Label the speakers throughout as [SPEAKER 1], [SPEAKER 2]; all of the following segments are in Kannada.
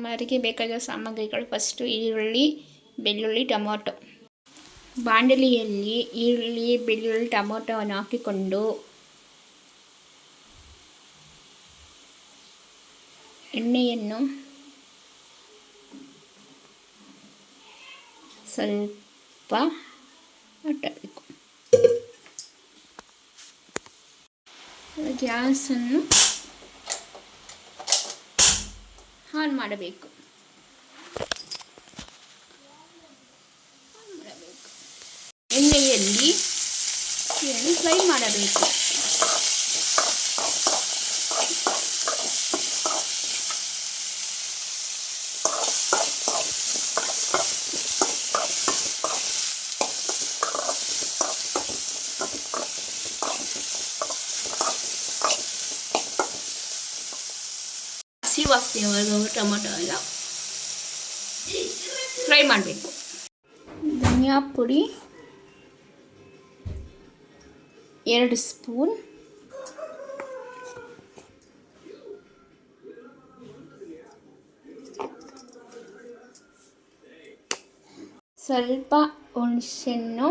[SPEAKER 1] ಸಾಂಬಾರಿಗೆ ಬೇಕಾದ ಸಾಮಗ್ರಿಗಳು ಫಸ್ಟು ಈರುಳ್ಳಿ, ಬೆಳ್ಳುಳ್ಳಿ, ಟೊಮೊಟೊ. ಬಾಂಡಲಿಯಲ್ಲಿ ಈರುಳ್ಳಿ, ಬೆಳ್ಳುಳ್ಳಿ, ಟೊಮೊಟೊವನ್ನು ಹಾಕಿಕೊಂಡು ಎಣ್ಣೆಯನ್ನು ಸ್ವಲ್ಪ ಆಟಬೇಕು ಗ್ಯಾಸನ್ನು ಆನ್ ಮಾಡಬೇಕು. ಎಣ್ಣೆಯಲ್ಲಿ ಫ್ರೈ ಮಾಡಬೇಕು. ಹಸಿ ಅವಾಗ ಟೊಮೊಟೊ ಎಲ್ಲ ಫ್ರೈ ಮಾಡಬೇಕು. ಧನಿಯಾ ಪುಡಿ, ಎರಡು ಸ್ಪೂನ್. ಸ್ವಲ್ಪ ಹುಣಸೆಹಣ್ಣು,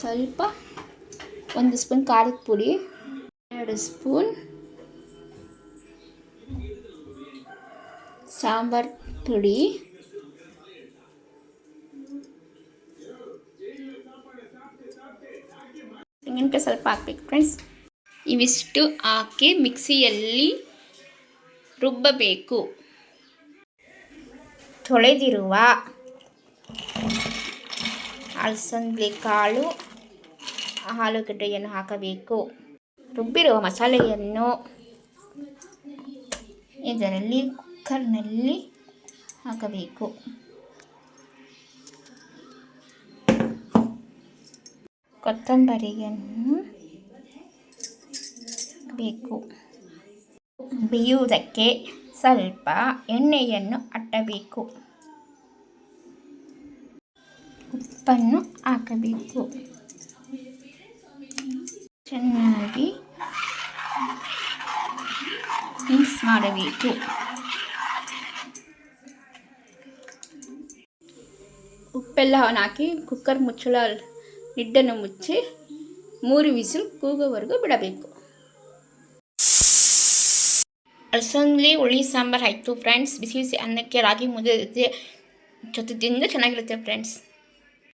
[SPEAKER 1] ಸ್ವಲ್ಪ ಒಂದು ಸ್ಪೂನ್ ಖಾರದ ಪುಡಿ, ಎರಡು ಸ್ಪೂನ್. ಸಾಂಬಾರ್ ಪುಡಿ. ತೆಂಗಿನಕಾಯಿ ಸ್ವಲ್ಪ ಹಾಕ್ಬೇಕು ಫ್ರೆಂಡ್ಸ್ ಇವಿಷ್ಟು ಹಾಕಿ ಮಿಕ್ಸಿಯಲ್ಲಿ ರುಬ್ಬಬೇಕು. ತೊಳೆದಿರುವ ಅಲಸಂದೆ ಕಾಳು, ಆಲೂಗಡ್ಡೆಯನ್ನು ಹಾಕಬೇಕು. ರುಬ್ಬಿರುವ ಮಸಾಲೆಯನ್ನು ಇದರಲ್ಲಿ ಕುಕ್ಕರ್ನಲ್ಲಿ ಹಾಕಬೇಕು. ಕೊತ್ತಂಬರಿಯನ್ನು ಬೇಕು ಬೇಯುವುದಕ್ಕೆ ಸ್ವಲ್ಪ ಎಣ್ಣೆಯನ್ನು ಅಟ್ಟಬೇಕು. ಉಪ್ಪನ್ನು ಹಾಕಬೇಕು. ಚೆನ್ನಾಗಿ ಮಿಕ್ಸ್ ಮಾಡಬೇಕು. ಉಪ್ಪೆಲ್ಲವನ್ನು ಹಾಕಿ ಕುಕ್ಕರ್ ಮುಚ್ಚಳ ಲಿಡ್ಡನ್ನು ಮುಚ್ಚಿ ಮೂರು ವಿಸಿಲ್ ಕೂಗೋವರೆಗೂ ಬಿಡಬೇಕು. ಅಲಸಂದಿ ಹುಳಿ, ಸಾಂಬಾರು ಆಯಿತು. ಫ್ರೆಂಡ್ಸ್, ಬಿಸಿ ಬಿಸಿ ಅನ್ನಕ್ಕೆ ರಾಗಿ ಮುದ್ದೆ ಜೊತೆ ಜೊತೆ ತಿಂದು ಚೆನ್ನಾಗಿರುತ್ತೆ ಫ್ರೆಂಡ್ಸ್.